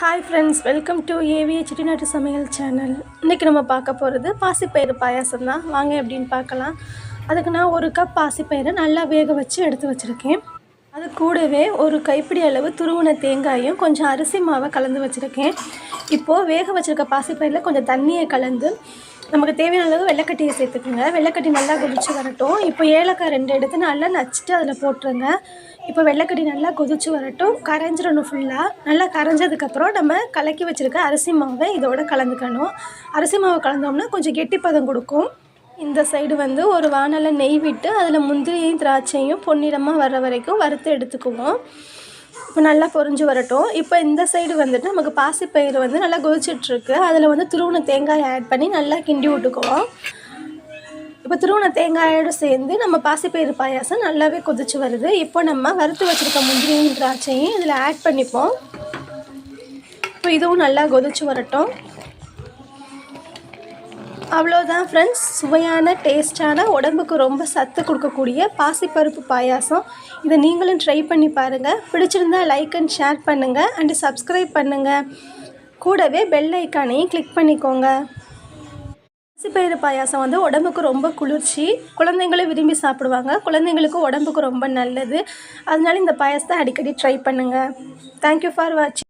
Hi friends welcome to A V A செட்டிநாட்டு சமையல் channel இன்றைக்கி நம்ம பார்க்க போகிறது பாசிப்பயிறு பாயாசம் தான். வாங்க எப்படின்னு பார்க்கலாம். அதுக்கு நான் ஒரு கப் பாசிப்பயிரை நல்லா வேக வச்சு எடுத்து வச்சுருக்கேன். அது கூடவே ஒரு கைப்பிடி அளவு துருவின தேங்காயும் கொஞ்சம் அரிசி மாவை கலந்து வச்சுருக்கேன். இப்போது வேக வச்சுருக்க பாசிப்பயிரில் கொஞ்சம் தண்ணியை கலந்து நமக்கு தேவையான அளவு வெள்ளைக்கட்டியை சேர்த்துக்குங்க. வெள்ளைக்கட்டி நல்லா கொதிச்சு வரட்டும். இப்போ ஏலக்காய் ரெண்டு எடுத்து நல்லா நச்சுட்டு அதில் போட்டுருங்க. இப்போ வெள்ளைக்கட்டி நல்லா கொதிச்சு வரட்டும். கரைஞ்சிடணும் ஃபுல்லாக நல்லா கரைஞ்சதுக்கப்புறம் நம்ம கலக்கி வச்சுருக்க அரிசி மாவை இதோட கலந்துக்கணும். அரிசி மாவை கலந்தோம்னா கொஞ்சம் கெட்டிப்பதம் கொடுக்கும். இந்த சைடு வந்து ஒரு வானலை நெய் விட்டு அதில் முந்திரியும் திராட்சையும் பொன்னிறமாக வர்ற வரைக்கும் வறுத்து எடுத்துக்குவோம். இப்போ நல்லா பொறிஞ்சு வரட்டும். இப்போ இந்த சைடு வந்துட்டு நமக்கு பாசிப்பயிறு வந்து நல்லா கொதிச்சிட்ருக்கு. அதில் வந்து துருவன தேங்காய் ஆட் பண்ணி நல்லா கிண்டி விட்டுக்குவோம். இப்போ திருவண தேங்காயோடு சேர்ந்து நம்ம பாசிப்பயிறு பாயாசம் நல்லாவே கொதிச்சு வருது. இப்போ நம்ம வறுத்து வச்சுருக்க முந்திரியும் திராட்சையும் இதில் ஆட் பண்ணிப்போம். இப்போ இதுவும் நல்லா கொதிச்சு வரட்டும். அவ்வளோதான் ஃப்ரெண்ட்ஸ் சுவையான டேஸ்ட்டான உடம்புக்கு ரொம்ப சத்து கொடுக்கக்கூடிய பாசிப்பருப்பு பாயாசம். இதை நீங்களும் ட்ரை பண்ணி பாருங்கள் பிடிச்சிருந்தா லைக் அண்ட் ஷேர் பண்ணுங்கள் அண்டு சப்ஸ்கிரைப் பண்ணுங்கள் கூடவே பெல் ஐக்கானையும் கிளிக் பண்ணிக்கோங்க. பாசிப்பயிறு பாயாசம் வந்து உடம்புக்கு ரொம்ப குளிர்ச்சி. குழந்தைங்களும் விரும்பி சாப்பிடுவாங்க. குழந்தைங்களுக்கும் உடம்புக்கு ரொம்ப நல்லது. அதனால இந்த பாயாசத்தை அடிக்கடி ட்ரை பண்ணுங்கள் தேங்க்யூ ஃபார் வாட்சிங்